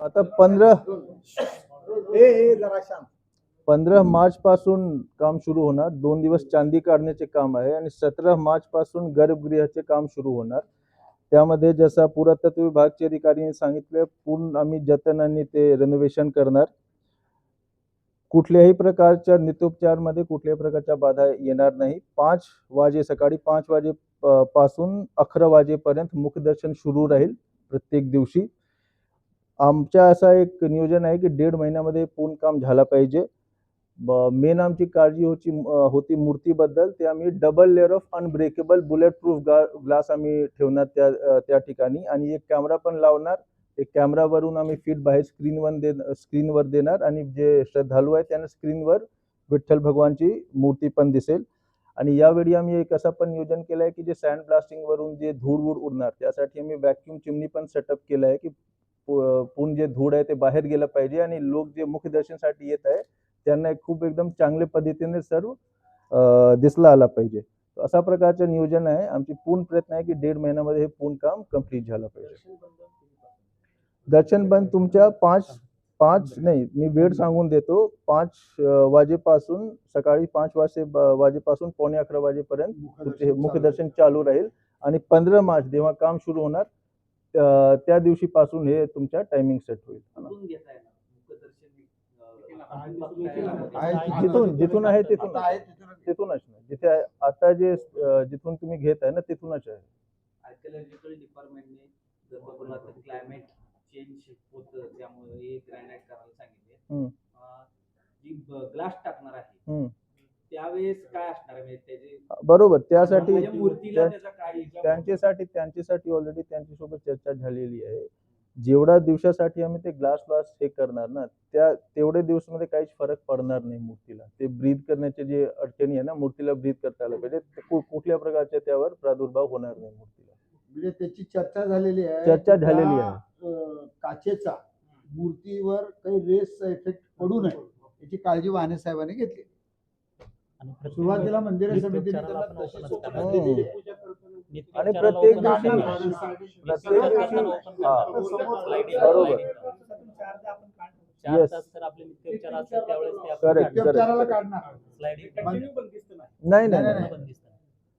आता पंधरा पंधरा मार्च पासून काम सुरू होणार. दोन दिवस चांदी काढण्याचे काम आहे आणि सतरा मार्च पासून गर्भगृहाचे काम सुरू होणार. त्यामध्ये जसा पुरातत्व विभागचे अधिकाऱ्यांनी सांगितले पूर्ण आम्ही जतन आणि ते रेनोव्हेशन करणार. कुठल्याही प्रकारच्या नित्योपचारमध्ये कुठल्याही प्रकारच्या बाधा येणार नाही. पाच वाजे सकाळी पाच वाजे पासून अकरा वाजेपर्यंत मुखदर्शन सुरू राहील प्रत्येक दिवशी. आमच्या असा एक नियोजन आहे की दीड महिन्यामध्ये पूर्ण काम झाला पाहिजे. मेन आमची काळजी होती होती मूर्तीबद्दल. ते आम्ही double layer of unbreakable bullet proof glass आम्ही ठेवणार त्या त्या ठिकाणी. आणि एक कॅमेरा पण लावणार. एक कॅमेरावरून आम्ही फीड बाहेर स्क्रीनवर दे स्क्रीनवर देणार. आणि जे श्रद्धालू आहे त्यांना स्क्रीनवर विठ्ठल भगवानची मूर्ती पण दिसेल. आणि यावेळी आम्ही एक असं पण नियोजन केलं आहे की जे सँड ब्लास्टिंगवरून जे धूळ उडणार त्यासाठी आम्ही व्हॅक्युम चिमणी पण सेटअप केलं आहे की पूर्ण जे धूळ आहे ते बाहेर गेलं पाहिजे आणि लोक जे मुखदर्शनसाठी येत आहे त्यांना खूप एकदम चांगल्या पद्धतीने सर्व दिसला आला पाहिजे. अशा प्रकारचं नियोजन आहे. आमची पूर्ण प्रयत्न आहे की दीड महिन्यामध्ये हे पूर्ण काम कंप्लीट झालं पाहिजे. दर्शन बंद तुमच्या पाच पाच नाही मी वेळ सांगून देतो. पाच वाजेपासून सकाळी पाच वाजे वाजेपासून पावणे अकरा वाजेपर्यंत तुमचे हे मुखदर्शन चालू राहील. आणि पंधरा मार्च जेव्हा काम सुरू होणार त्या दिवशीपासून हे तुमच्या टायमिंग सेट होईल. जिथून जिथून आहे तिथून. तिथूनच नाही. जिथे आता जे जिथून तुम्ही घेत आहे ना तिथूनच आहे. आर्किओलॉजिकल डिपार्टमेंटने जर तर क्लायमेट चेंज होतं त्यामुळे हे ग्रॅनाइट करायला सांगितले. जी ग्लास टाकणार आहे. त्यावेळेस काय असणार आहे? म्हणजे त्याचे बरोबर त्यासाठी म्हणजे मूर्तीला त्या- त्याचा काय त्यांच्यासाठी त्यांच्यासाठी ऑलरेडी त्यांच्यासोबत चर्चा झालेली आहे. जेवढ्या दिवसासाठी आम्ही ते ग्लास ग्लास हे करणार ना त्या तेवढ्या दिवसामध्ये काहीच फरक पडणार नाही मूर्तीला. ते ब्रीद करण्याचे जे अडचणी आहे ना मूर्तीला ब्रीद करता आलं पाहिजे. कुठल्या प्रकारच्या त्यावर प्रादुर्भाव होणार नाही मूर्तीला. म्हणजे त्याची चर्चा झालेली आहे. चर्चा झालेली अं, काचेचा मूर्तीवर काही रेसचा इफेक्ट पडू नये याची काळजी वाहने साहेबांनी घेतली. सुरुवातीला मंदिर समितीने आणि प्रत्येक दिवशी प्रत्येक दिवशी हा बरोबर. Yes. Correct, नाही. नाही, नाही नाही. बंदिस्त आहे.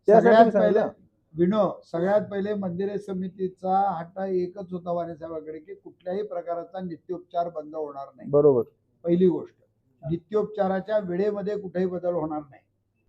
त्यासाठी सगळ्यात मी सांगितलं. पहिले विनो सगळ्यात पहिले मंदिर समितीचा हट्टा एकच होता वाणे साहेबांकडे की कुठल्याही प्रकारचा नित्योपचार बंद होणार नाही. बरोबर. पहिली गोष्ट. नित्योपचाराच्या वेळेमध्ये कुठेही बदल होणार नाही.